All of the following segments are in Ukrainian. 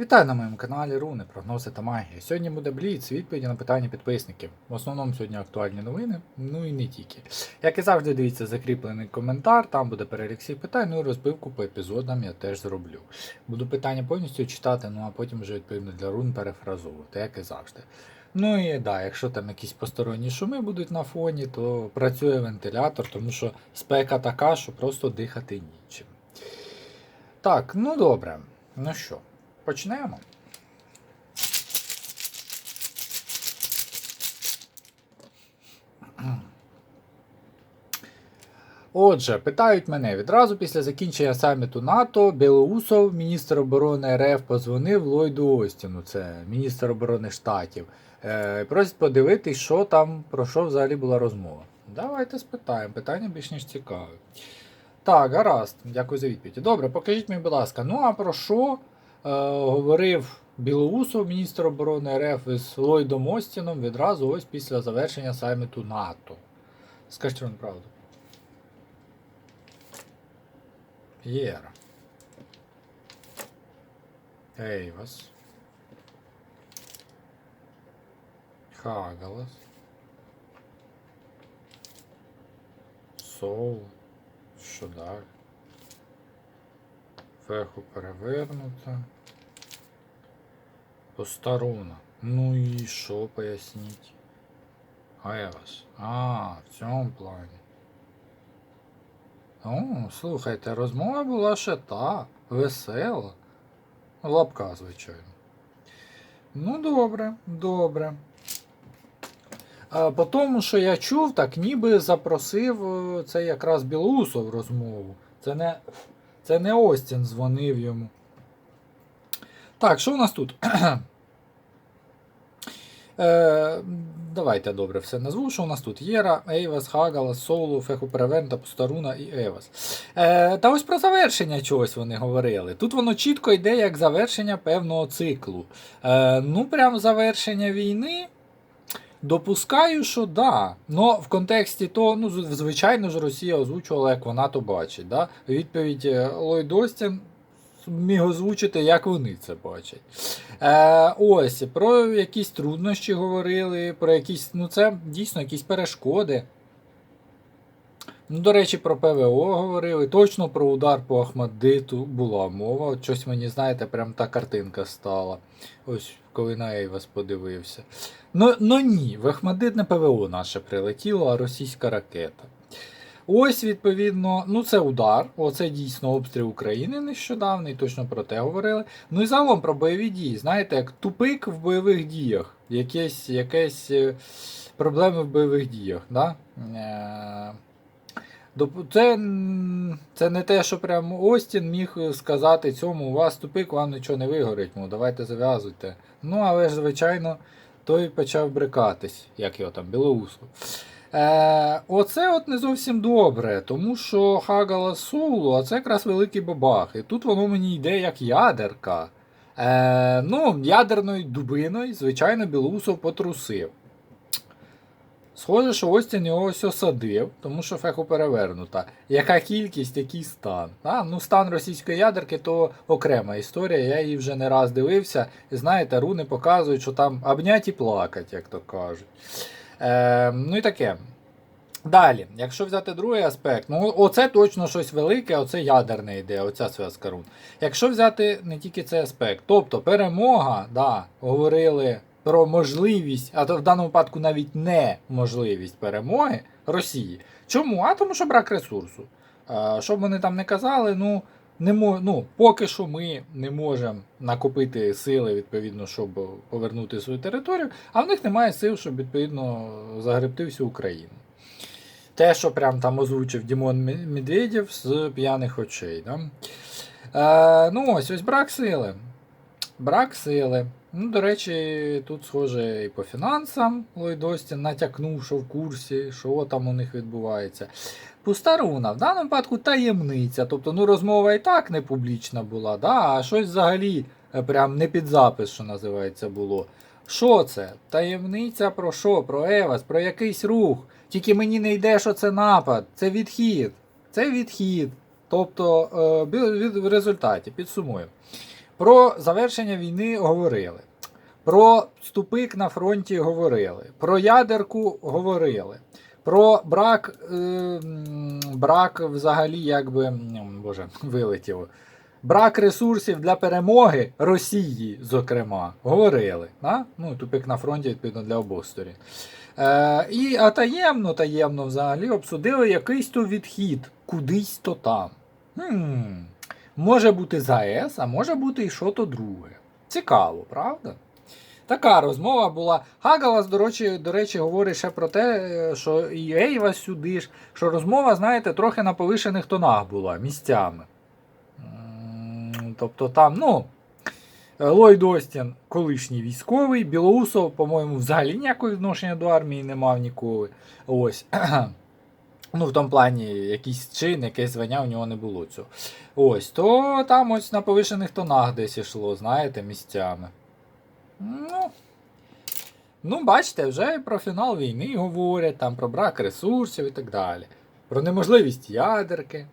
Вітаю на моєму каналі Руни, прогнози та магія. Сьогодні буде Бліц, відповіді на питання підписників. В основному сьогодні актуальні новини, ну і не тільки. Як і завжди, дивіться закріплений коментар, там буде перелік всіх питань, ну і розбивку по епізодам я теж зроблю. Буду питання повністю читати, ну а потім вже відповідно для рун перефразовувати, як і завжди. Ну і да, якщо там якісь посторонні шуми будуть на фоні, то працює вентилятор, тому що спека така, що просто дихати нічим. Так, ну добре. Ну що, почнемо. Отже, питають мене відразу після закінчення саміту НАТО Білоусов, міністр оборони РФ, позвонив Ллойду Остіну, це міністр оборони штатів. Е, просить подивитись, що там, про що взагалі була розмова. Давайте спитаємо, питання більш ніж цікаве. Так, гаразд, дякую за відповідь. Добре, покажіть мені, будь ласка, ну а про що говорив Білоусов, міністр оборони РФ із Ллойдом Остіном відразу ось після завершення саміту НАТО? Скажіть вам правду. П'єр. Ейвас. Хагалас. Соул. Що далі? Феху перевернута. Постаруна. Ну і що поясніть? Ейвас. А, в цьому плані. О, слухайте, розмова була ще та, весела. Лапка, звичайно. Ну, добре, добре. А по тому, що я чув, так ніби запросив е, це якраз Білоусов розмову. Це не, це не Остін дзвонив йому. Так, що у нас тут? Е, давайте добре все назву. Що у нас тут? Єра, Ейвас, Хагалас, Соулу, Феху Превента, Постаруна і Евас. Е, та ось про завершення чогось вони говорили. Тут воно чітко йде як завершення певного циклу. Е, ну, прям завершення війни. Допускаю, що да. Но в контексті того, ну, звичайно ж, Росія озвучувала, як вона то бачить. Да? Відповідь е, Ллойд Остін міг озвучити, як вони це бачать. Е, ось, про якісь труднощі говорили, про якісь, ну це дійсно якісь перешкоди. Ну, до речі, про ПВО говорили. Точно про удар по Ахмаддиту була мова. От щось мені, знаєте, прям та картинка стала. Ось, коли на Ейвас подивився. Ну, ну ні, в Ахмадит не ПВО наше прилетіло, а російська ракета. Ось, відповідно, ну це удар. Оце дійсно обстріл України нещодавний, точно про те говорили. Ну і загалом про бойові дії. Знаєте, як тупик в бойових діях. Якесь, якесь е, проблеми в бойових діях. Да? Е, Це, це не те, що прям Остін міг сказати цьому, у вас тупик, вам нічого не вигорить, мов, давайте зав'язуйте. Ну, але ж, звичайно, той почав брикатись, як його там, Білоусов. Е, оце от не зовсім добре, тому що Хагала Соулу, а це якраз великий бабах. І тут воно мені йде як ядерка. Е, ну, ядерною дубиною, звичайно, Білоусов потрусив. Схоже, що Остін його ось осадив, тому що феху перевернута. Яка кількість, який стан. А, ну, стан російської ядерки то окрема історія. Я її вже не раз дивився. І знаєте, руни показують, що там обнять і плакать, як то кажуть. Е, ну і таке. Далі, якщо взяти другий аспект, ну оце точно щось велике, оце ядерне ідея, оця зв'язка рун. Якщо взяти не тільки цей аспект, тобто перемога, да, говорили про можливість, а то в даному випадку навіть неможливість перемоги Росії. Чому? А тому що брак ресурсу. Що б вони там не казали, ну, не мо, ну, поки що ми не можемо накопити сили, відповідно, щоб повернути свою територію, а в них немає сил, щоб відповідно загребти всю Україну. Те, що прям там озвучив Дімон Медведєв з п'яних очей. Да? Е, ну ось ось брак сили. Брак сили. Ну, до речі, тут схоже і по фінансам Ллойд натякнув, що в курсі, що там у них відбувається. Пуста руна, в даному випадку таємниця. Тобто, ну, розмова і так не публічна була, да? а щось взагалі е, прям не під запис, що називається, було. Що це? Таємниця про що? Про Евас, про якийсь рух. Тільки мені не йде, що це напад, це відхід. Це відхід. Тобто, е, в результаті підсумуємо. Про завершення війни говорили. Про ступик на фронті говорили. Про ядерку говорили. Про брак, е, брак взагалі, якби, боже, вилетіло. Брак ресурсів для перемоги Росії, зокрема, говорили. Да? Ну, тупик на фронті, відповідно, для обох сторін. Е, і а таємно, таємно взагалі обсудили якийсь то відхід, кудись то там. Хм, може бути ЗАЕС, а може бути і що то друге. Цікаво, правда? Така розмова була. Хагалас, до речі, до речі, говорить ще про те, е, що і Ейва сюди ж, що розмова, знаєте, трохи на повишених тонах була місцями. Тобто там, ну. Ллойд Остін, колишній військовий, Білоусов, по-моєму, взагалі ніякого відношення до армії не мав ніколи. Ось. Ну, в тому плані, якийсь чин, якесь звання у нього не було цього. Ось, то там ось на повишених тонах десь ішло, знаєте, місцями. Ну, ну, бачите, вже про фінал війни говорять, там про брак ресурсів і так далі. Про неможливість ядерки.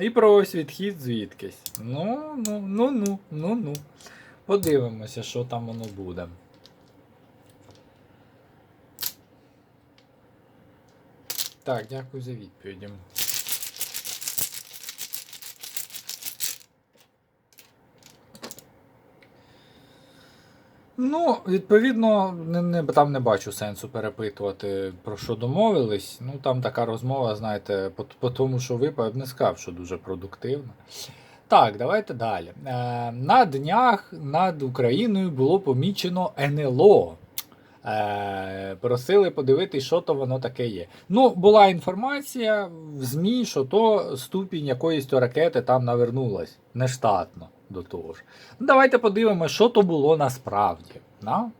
І про ось відхід звідкись. Ну, ну, ну, ну, ну, ну. Подивимося, що там воно буде. Так, дякую за відповіді. Ну, відповідно, не, не, там не бачу сенсу перепитувати, про що домовились. Ну, там така розмова, знаєте, по, по тому, що випав, не сказав, що дуже продуктивна. Так, давайте далі. Е, на днях над Україною було помічено НЛО. Е, просили подивитись, що то воно таке є. Ну, була інформація в ЗМІ, що то ступінь якоїсь ракети там навернулась нештатно до того ж. Ну, давайте подивимося, що то було насправді. Да?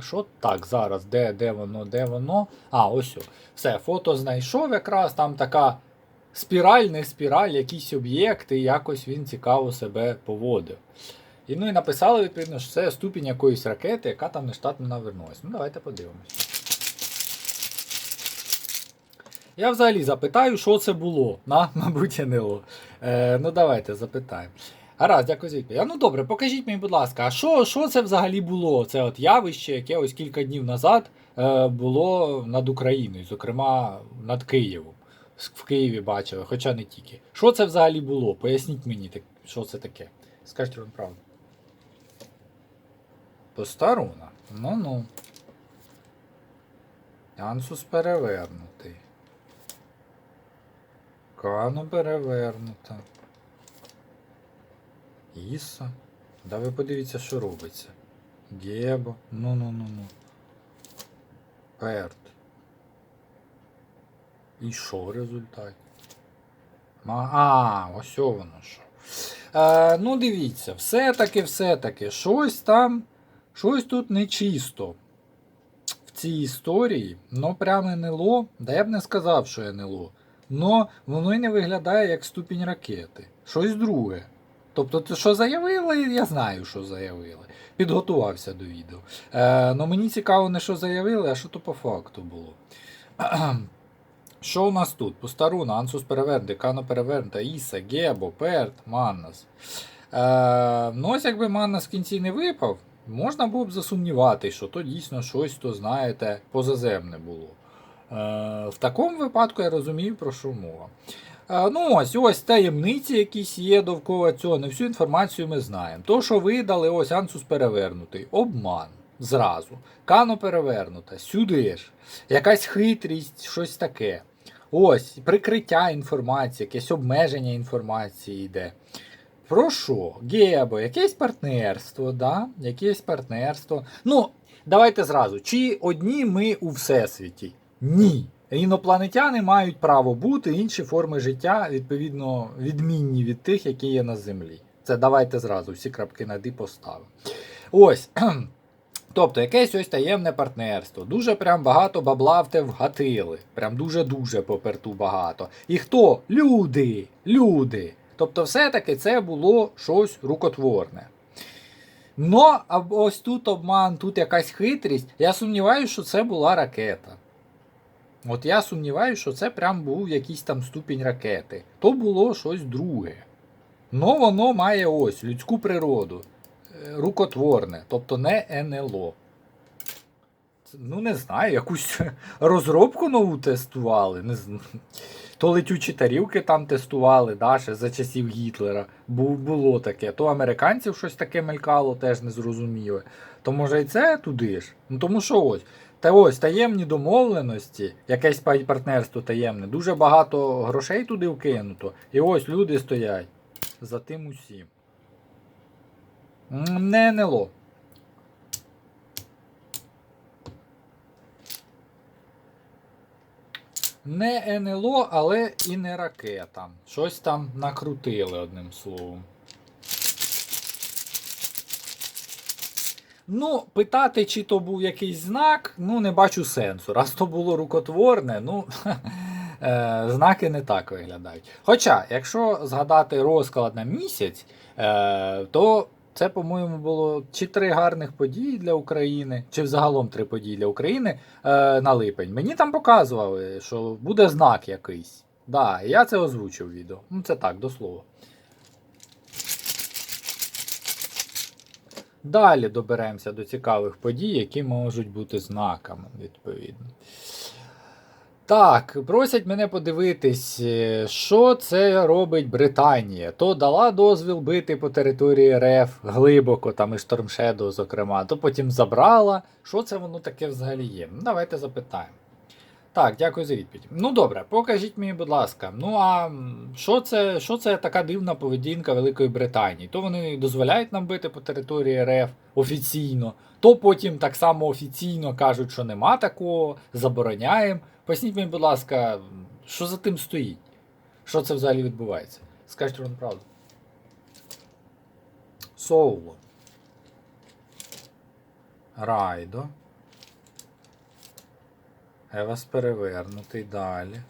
Що так зараз? Де, де воно, де воно? А, ось. о. Все, фото знайшов якраз там така спіраль, спіраль, якісь об'єкти, якось він цікаво себе поводив. І ну і написали, відповідно, що це ступінь якоїсь ракети, яка там нештатно навернулась. Ну, давайте подивимось. Я взагалі запитаю, що це було. На, мабуть, НЛО. Е, ну, давайте запитаємо. Гаразд, дякую за відповідь. Ну добре, покажіть мені, будь ласка, а що, що це взагалі було? Це от явище, яке ось кілька днів назад е, було над Україною, зокрема над Києвом. В Києві бачили, хоча не тільки. Що це взагалі було? Поясніть мені, що це таке. Скажіть вам правду. Постаруна. Ну-ну. Янсус перевернутий. Кану перевернута. Іса. Да ви подивіться, що робиться. Гебо. Ну-ну-ну-ну. Перт. І що в результаті? А, ось воно що. Е, ну, дивіться, все-таки, все-таки, щось там, щось тут нечисто в цій історії, ну прямо НЛО, да я б не сказав, що НЛО. Но воно й не виглядає як ступінь ракети. Щось друге. Тобто, те, що заявили, я знаю, що заявили. Підготувався до відео. Е, ну мені цікаво, не що заявили, а що то по факту було. Що у нас тут? Постаруна, Ансус перевернути, Кано перевернута, Іса, Гебо, Перт, Маннас. Е, ну ось якби Маннас в кінці не випав, можна було б засумніватися, що то дійсно щось, то знаєте, позаземне було. Е, в такому випадку я розумію, про що мова. Е, ну ось ось таємниці якісь є довкола цього, не всю інформацію ми знаємо. То, що видали, ось Ансус перевернутий, обман. Зразу. Кано перевернута, сюди ж. Якась хитрість, щось таке. Ось, прикриття інформації, якесь обмеження інформації йде. Про що? Гебо, якесь партнерство, да? Якесь партнерство. Ну, давайте зразу. Чи одні ми у всесвіті? Ні. Інопланетяни мають право бути, інші форми життя, відповідно, відмінні від тих, які є на Землі. Це давайте зразу всі крапки над «і» поставимо. Ось. Тобто якесь ось таємне партнерство. Дуже прям багато бабла в те вгатили. Прям дуже-дуже поперту багато. І хто? Люди. Люди. Тобто, все-таки це було щось рукотворне. Но а ось тут обман, тут якась хитрість. Я сумніваюся, що це була ракета. От я сумніваюся, що це прям був якийсь там ступінь ракети. То було щось друге. Но воно має ось людську природу, е, рукотворне, тобто не НЛО. Ну, не знаю, якусь розробку нову тестували. Не знаю. То летючі тарілки там тестували, да, ще за часів Гітлера. Бу- було таке. То американців щось таке мелькало, теж не зрозуміло. То може і це туди ж? Ну тому що ось. Та ось таємні домовленості, якесь партнерство таємне, дуже багато грошей туди вкинуто. І ось люди стоять за тим усім. Не НЛО. Не НЛО, але і не ракета. Щось там накрутили одним словом. Ну, питати, чи то був якийсь знак, ну, не бачу сенсу. Раз то було рукотворне, ну. е, Знаки не так виглядають. Хоча, якщо згадати розклад на місяць, е, то це, по-моєму, було чи три гарних події для України, чи взагалом три події для України е, на липень. Мені там показували, що буде знак якийсь. Да, я це озвучив відео. Ну, це так, до слова. Далі доберемося до цікавих подій, які можуть бути знаками, відповідно. Так, просять мене подивитись, е, що це робить Британія. То дала дозвіл бити по території РФ глибоко, там і Shadow, зокрема, то потім забрала. Що це воно таке взагалі є? Ну, давайте запитаємо. Так, дякую за відповідь. Ну добре, покажіть мені, будь ласка. Ну а що це, що це така дивна поведінка Великої Британії? То вони дозволяють нам бити по території РФ офіційно, то потім так само офіційно кажуть, що нема такого, забороняємо. Поясніть мені, будь ласка, що за тим стоїть? Що це взагалі відбувається? Скажіть вам правду. Соуло. Райдо. Евас перевернутий далі.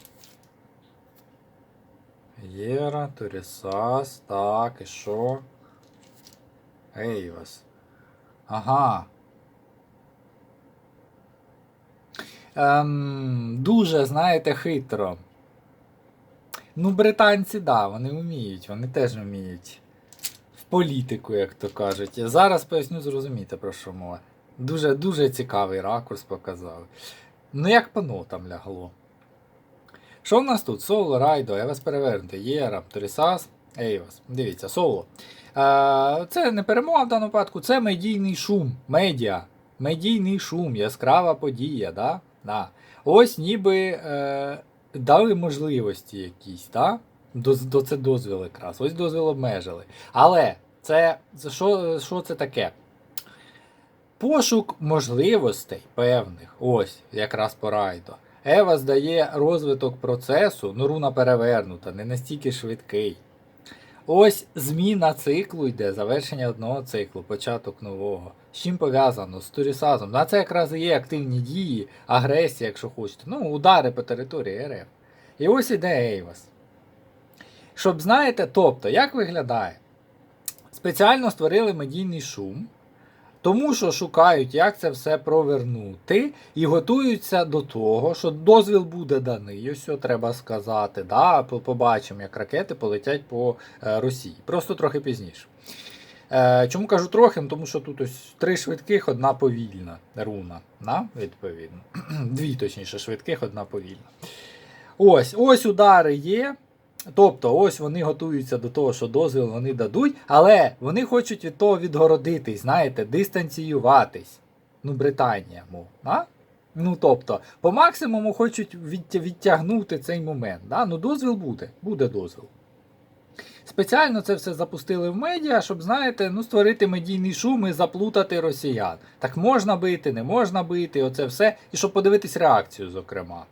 Єра, Турісас, так, і що? Ейвас. Ага. Ем, дуже, знаєте, хитро. Ну, британці, да, вони вміють, вони теж вміють. В політику, як то кажуть. Зараз поясню, зрозумієте, про що мова. Дуже, дуже цікавий ракурс показав. Ну, як пано там лягло. Що в нас тут? Соло, Райдо, Евас перевернути, Єра, Торісас, Ейвас. Дивіться, соло. Е, це не перемога в даному випадку, це медійний шум. Медіа. Медійний шум, яскрава подія. Да? Да. Ось ніби е, дали можливості якісь, да? до, до це дозвіл якраз. Ось дозвіл обмежили. Але це, що, що це таке? Пошук можливостей певних, ось якраз по райдо. Ева здає розвиток процесу, ну руна перевернута, не настільки швидкий. Ось зміна циклу йде, завершення одного циклу, початок нового. Чим пов'язано? З турісазом. На це якраз і є активні дії, агресія, якщо хочете. Ну, удари по території РФ. І ось іде Ейвас. Щоб знаєте, тобто, як виглядає? Спеціально створили медійний шум. Тому що шукають, як це все провернути, і готуються до того, що дозвіл буде даний, ось треба сказати. Да? Побачимо, як ракети полетять по е, Росії. Просто трохи пізніше. Е, чому кажу трохи? Тому що тут ось три швидких, одна повільна руна. Да? Відповідно. Дві, точніше, швидких, одна повільна. Ось, ось удари є. Тобто, ось вони готуються до того, що дозвіл вони дадуть, але вони хочуть від того відгородитись, знаєте, дистанціюватись. Ну, Британія, мов. А? Ну, тобто, по максимуму хочуть відтягнути цей момент. Да? Ну, дозвіл буде, буде дозвіл. Спеціально це все запустили в медіа, щоб, знаєте, ну, створити медійний шум і заплутати росіян. Так можна бити, не можна бити, оце все. І щоб подивитись реакцію, зокрема.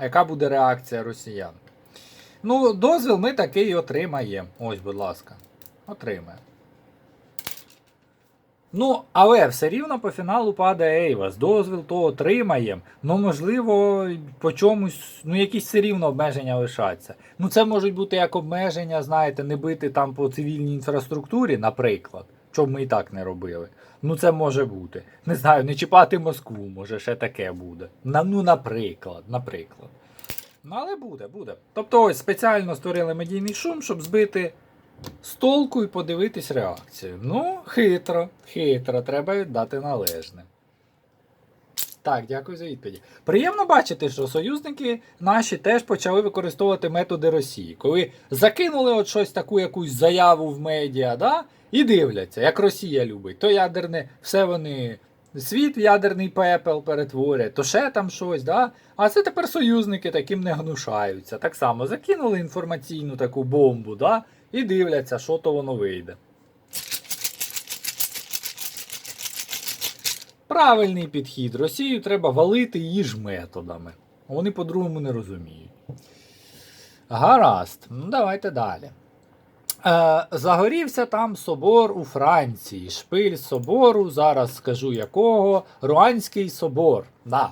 Яка буде реакція росіян? Ну, дозвіл ми такий отримаємо. Ось, будь ласка. Отримаємо. Ну, але все рівно по фіналу падає Ейвас. Дозвіл то отримаємо. Ну, можливо, по чомусь, ну, якісь все рівно обмеження лишаться. Ну, це можуть бути як обмеження, знаєте, не бити там по цивільній інфраструктурі, наприклад. Що ми і так не робили. Ну, це може бути. Не знаю, не чіпати Москву, може, ще таке буде. На, ну, наприклад, наприклад. Ну, але буде, буде. Тобто ось спеціально створили медійний шум, щоб збити з толку і подивитись реакцію. Ну, хитро, хитро, треба віддати належне. Так, дякую за відповіді. Приємно бачити, що союзники наші теж почали використовувати методи Росії, коли закинули от щось таку якусь заяву в медіа, да? і дивляться, як Росія любить, то ядерне, все вони. Світ ядерний пепел перетворять, то ще там щось, да? А це тепер союзники таким не гнушаються. Так само закинули інформаційну таку бомбу, да? І дивляться, що то воно вийде. Правильний підхід. Росію треба валити її ж методами. Вони по-другому не розуміють. Гаразд, ну давайте далі. Е, загорівся там собор у Франції. Шпиль собору, зараз скажу якого. Руанський собор. Да.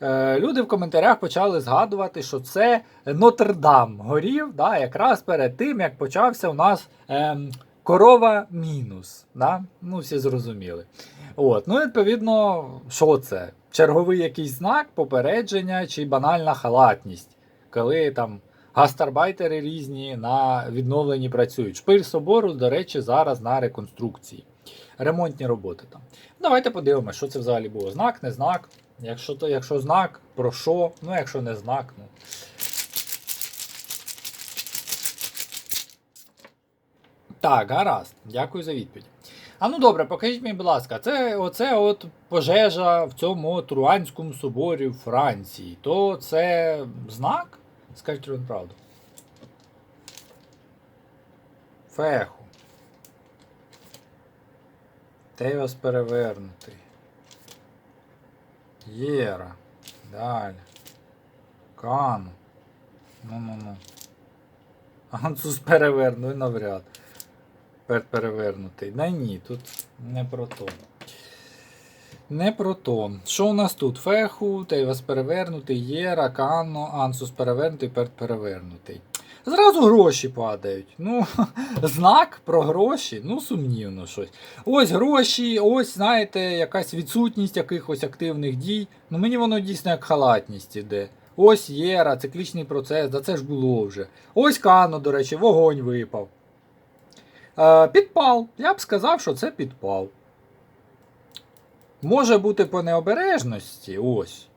Е, люди в коментарях почали згадувати, що це Нотр-Дам горів, да, якраз перед тим, як почався у нас ем, корова мінус. Да? Ну, всі зрозуміли. От, ну, відповідно, що це? Черговий якийсь знак, попередження чи банальна халатність, коли там гастарбайтери різні на відновленні працюють. Шпиль собору, до речі, зараз на реконструкції. Ремонтні роботи там. Давайте подивимося, що це взагалі було. Знак, не знак. Якщо то, якщо знак, про що? Ну, якщо не знак, ну. Так, гаразд. Дякую за відповідь. А ну добре, покажіть мені, будь ласка, це оце от пожежа в цьому от Руанському соборі в Франції. То це знак? Скажіть вам правду. Феху. Тейвас перевернутий. Єра. Далі. Кану. Ну-ну-ну. Ансус перевернув навряд. Пер перевернутий. Да ні, тут не про то. Не про то. Що у нас тут? Феху, Тейвас перевернутий, Єра, Канно, Ансус перевернутий, перевернутий. Зразу гроші падають. Ну, знак про гроші, ну, сумнівно щось. Ось гроші, ось, знаєте, якась відсутність якихось активних дій. Ну мені воно дійсно як халатність іде. Ось Єра, циклічний процес, да це ж було вже. Ось Кано, до речі, вогонь випав. Е, підпал. Я б сказав, що це підпал. Може бути по необережності, ось.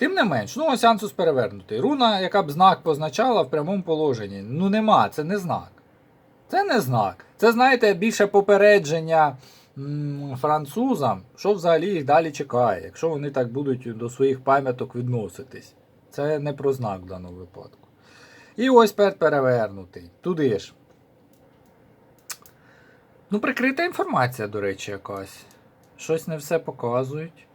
Тим не менш, ну ось Ансус перевернутий. Руна, яка б знак позначала в прямому положенні. Ну нема, це не знак. Це не знак. Це, знаєте, більше попередження французам, що взагалі їх далі чекає, якщо вони так будуть до своїх пам'яток відноситись. Це не про знак в даному випадку. І ось пер перевернутий. Туди ж. Ну, прикрита інформація, до речі, якась. Щось не все показують.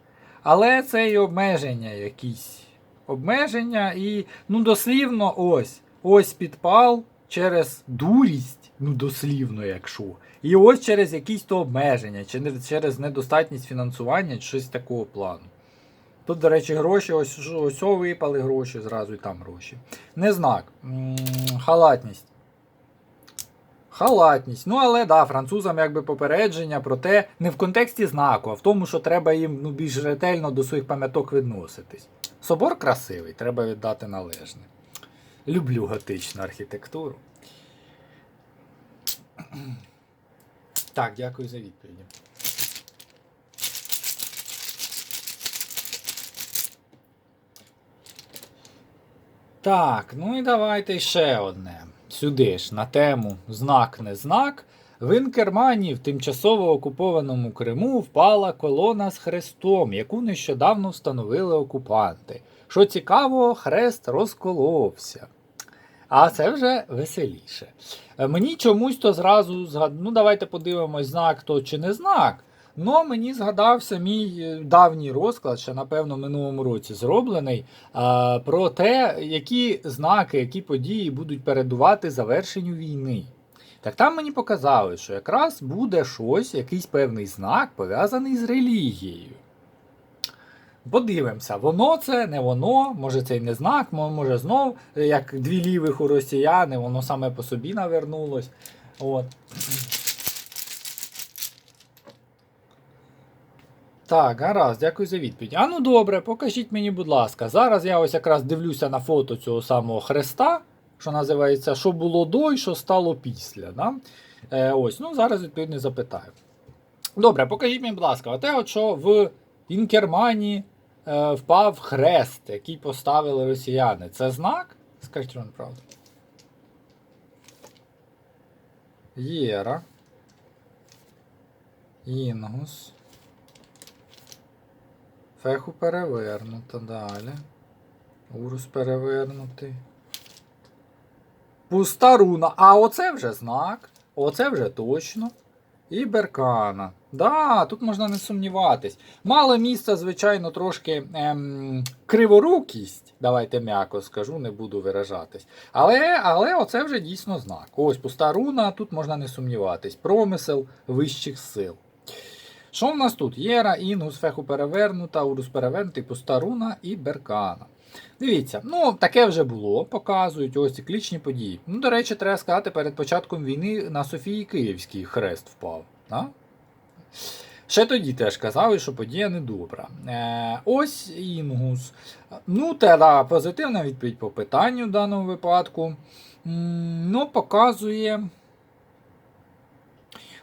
Але це і обмеження якісь. Обмеження і, ну, дослівно, ось. Ось підпал через дурість, ну, дослівно, якщо. І ось через якісь то обмеження, чи через недостатність фінансування, чи щось такого плану. Тут, до речі, гроші, ось, ось випали гроші, зразу і там гроші. Не знак. М, Халатність. Халатність. Ну, але да, французам якби попередження про те, не в контексті знаку, а в тому, що треба їм ну, більш ретельно до своїх пам'яток відноситись. Собор красивий, треба віддати належне. Люблю готичну архітектуру. Так, дякую за відповіді. Так, ну і давайте ще одне. Сюди ж, на тему знак не знак. В Інкермані в тимчасово окупованому Криму впала колона з хрестом, яку нещодавно встановили окупанти. Що цікаво, хрест розколовся. А це вже веселіше. Мені чомусь то зразу згад... Ну, давайте подивимось, знак то чи не знак. Ну, мені згадався мій е, давній розклад, ще, напевно, в минулому році зроблений, про те, які знаки, які події будуть передувати завершенню війни. Так там мені показали, що якраз буде щось, якийсь певний знак пов'язаний з релігією. Подивимося, воно це, не воно, може це й не знак, може знов, як дві лівих у росіяни, воно саме по собі навернулось. От. Так, гаразд, дякую за відповідь. А ну добре, покажіть мені, будь ласка. Зараз я ось якраз дивлюся на фото цього самого хреста. що називається, що було до і що стало після. Да? Е, ось, ну зараз відповідно запитаю. Добре, покажіть мені, будь ласка, оте, от що в Інкермані е, впав хрест, який поставили росіяни. Це знак? Скажіть вам правду. Єра. Інгус. Феху перевернуто далі. Урус перевернутий. Пуста руна. А оце вже знак. Оце вже точно. І Беркана. Да, тут можна не сумніватись. Мало місця, звичайно, трошки ем, криворукість. Давайте м'яко скажу, не буду виражатись. Але, але оце вже дійсно знак. Ось пуста руна, тут можна не сумніватись. Промисел вищих сил. Що в нас тут? Єра, Інгус, Феху перевернута, Урус перевернутий, пуста руна і Беркана. Дивіться, ну таке вже було, показують ось циклічні події. Ну, до речі, треба сказати, перед початком війни на Софії Київський хрест впав. Да? Ще тоді теж казали, що подія недобра. Е, ось Інгус. Ну, та позитивна відповідь по питанню в даному випадку. Ну, показує.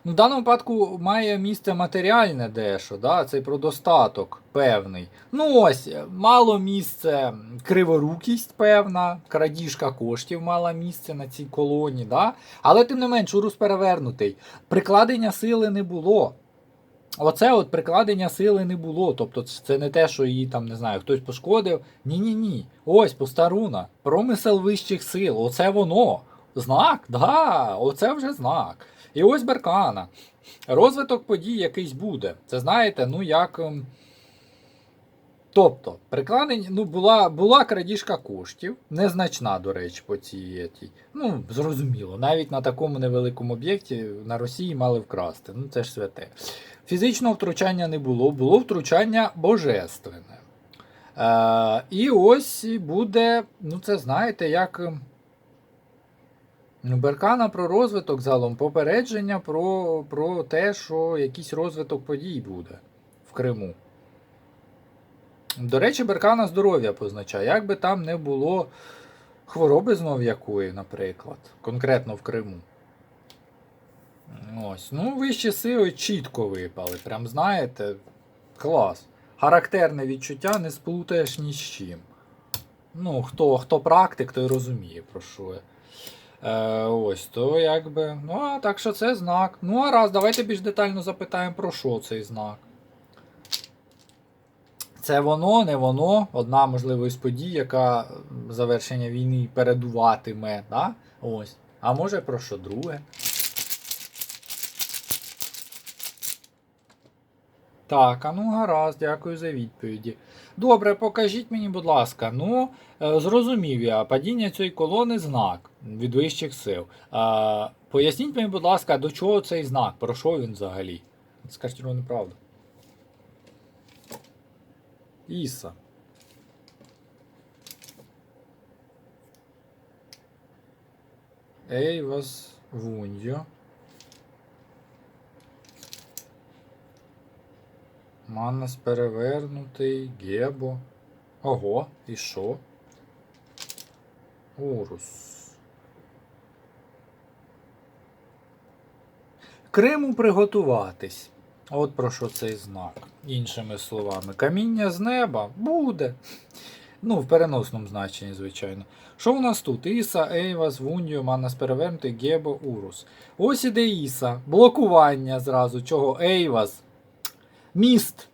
Ну, в даному випадку має місце матеріальне дещо, да? це про достаток певний. Ну ось, мало місце криворукість певна, крадіжка коштів мала місце на цій колоні, да? але тим не менш, урус перевернутий. Прикладення сили не було. Оце от прикладення сили не було. Тобто це не те, що її там, не знаю, хтось пошкодив. Ні-ні ні. Ось постаруна. Промисел вищих сил. Оце воно. Знак, да, оце вже знак. І ось Беркана. Розвиток подій якийсь буде. Це знаєте, ну як. ем, Тобто, прикладення, ну, була, була крадіжка коштів, незначна, до речі, по цій. Ну, зрозуміло, навіть на такому невеликому об'єкті на Росії мали вкрасти. Ну, це ж святе. Фізичного втручання не було, було втручання божественне. Е, і ось буде, ну це знаєте, як. Беркана про розвиток залом, попередження про, про те, що якийсь розвиток подій буде в Криму. До речі, Беркана здоров'я позначає. Як би там не було хвороби знов якої, наприклад, конкретно в Криму. Ось. Ну, вищі сили чітко випали. Прям знаєте, клас. Характерне відчуття не сплутаєш ні з чим. Ну, хто, хто практик, той розуміє, про що я. Е, ось, то якби. Ну, а так що це знак. Ну, а раз, давайте більш детально запитаємо, про що цей знак. Це воно, не воно. Одна, можливо, із подій, яка завершення війни передуватиме. Да? Ось. А може про що друге? Так, а ну гаразд, дякую за відповіді. Добре, покажіть мені, будь ласка. Ну, е, зрозумів я, падіння цієї колони знак від вищих сил. Е, поясніть мені, будь ласка, до чого цей знак? Про що він взагалі? Скажіть ровно правду. Іса. Ейвас Вуньо. Маннас перевернутий, Гебо. Ого, і що? Урус. Криму приготуватись. От про що цей знак. Іншими словами, каміння з неба буде. Ну, в переносному значенні, звичайно. Що у нас тут? Іса, Ейвас, Вуньо, Маннас перевернутий, Гебо, Урус. Ось іде Іса. Блокування зразу. Чого? Ейвас. Міст.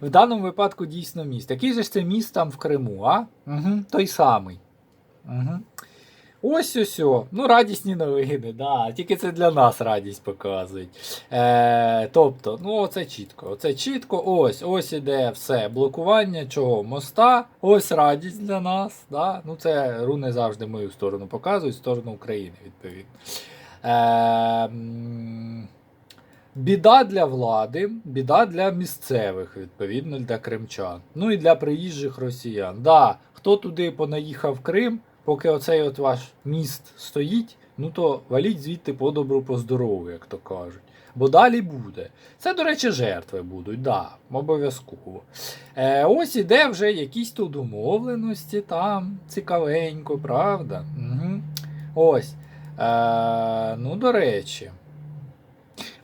В даному випадку дійсно міст. Який же ж це міст там в Криму, а? Угу, той самий. Угу. Ось ось. о. Ну, радісні новини, да. Тільки це для нас радість показують. Е, тобто, ну оце чітко. Оце чітко, ось, ось іде все. Блокування чого? Моста, ось радість для нас. Да? Ну, це руни завжди мою сторону показують, сторону України, відповідно. Е, Біда для влади, біда для місцевих, відповідно, для кримчан. Ну і для приїжджих росіян. Да, хто туди понаїхав Крим, поки оцей от ваш міст стоїть, ну то валіть звідти по добру, по здорову, як то кажуть. бо далі буде. Це, до речі, жертви будуть, да, обов'язково. Е, ось іде вже якісь тут домовленості там, цікавенько, правда? Угу. Ось. Е, ну, до речі.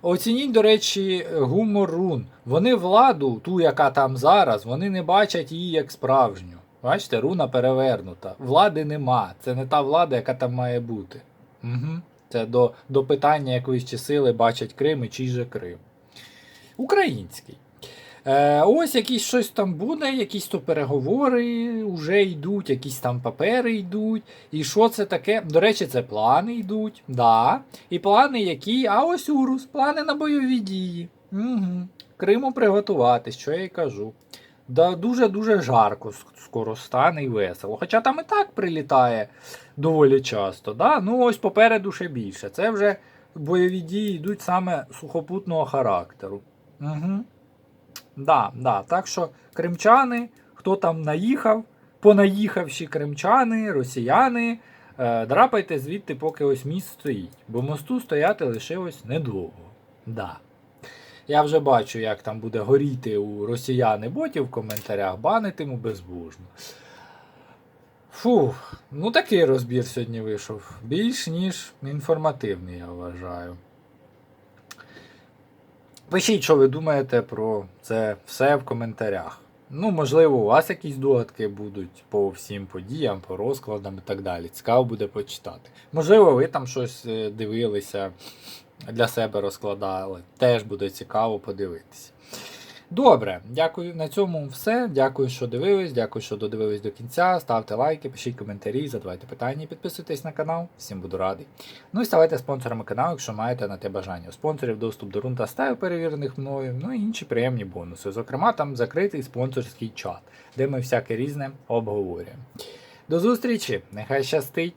Оцініть, до речі, гумор рун. Вони владу, ту, яка там зараз, вони не бачать її як справжню. Бачите, руна перевернута. Влади нема. Це не та влада, яка там має бути. Угу. Це до, до питання якоїсь чи сили бачать Крим і чий же Крим. Український. Е, ось якісь щось там буде, якісь то переговори вже йдуть, якісь там папери йдуть. І що це таке? До речі, це плани йдуть. Да. І плани які? А ось Урус, плани на бойові дії. Угу. Криму приготуватись, що я й кажу. Да, дуже-дуже жарко скоро стане і весело. Хоча там і так прилітає доволі часто. Да? Ну ось попереду ще більше. Це вже бойові дії йдуть саме сухопутного характеру. Угу. Да, да. Так що кримчани, хто там наїхав, понаїхавші кримчани, росіяни, е, драпайте звідти, поки ось міст стоїть. Бо мосту стояти лишилось недовго. Да. Я вже бачу, як там буде горіти у росіяни ботів в коментарях, банитиму безбожно. Фух, ну такий розбір сьогодні вийшов. Більш ніж інформативний, я вважаю. Пишіть, що ви думаєте про це все в коментарях. Ну, можливо, у вас якісь догадки будуть по всім подіям, по розкладам і так далі. Цікаво буде почитати. Можливо, ви там щось е, дивилися, для себе розкладали. Теж буде цікаво подивитися. Добре, дякую. На цьому все. Дякую, що дивились. Дякую, що додивились до кінця. Ставте лайки, пишіть коментарі, задавайте питання, підписуйтесь на канал. Всім буду радий. Ну і ставайте спонсорами каналу, якщо маєте на те бажання. У спонсорів доступ до рун та стаю перевірених мною, ну і інші приємні бонуси. Зокрема, там закритий спонсорський чат, де ми всяке різне обговорюємо. До зустрічі! Нехай щастить!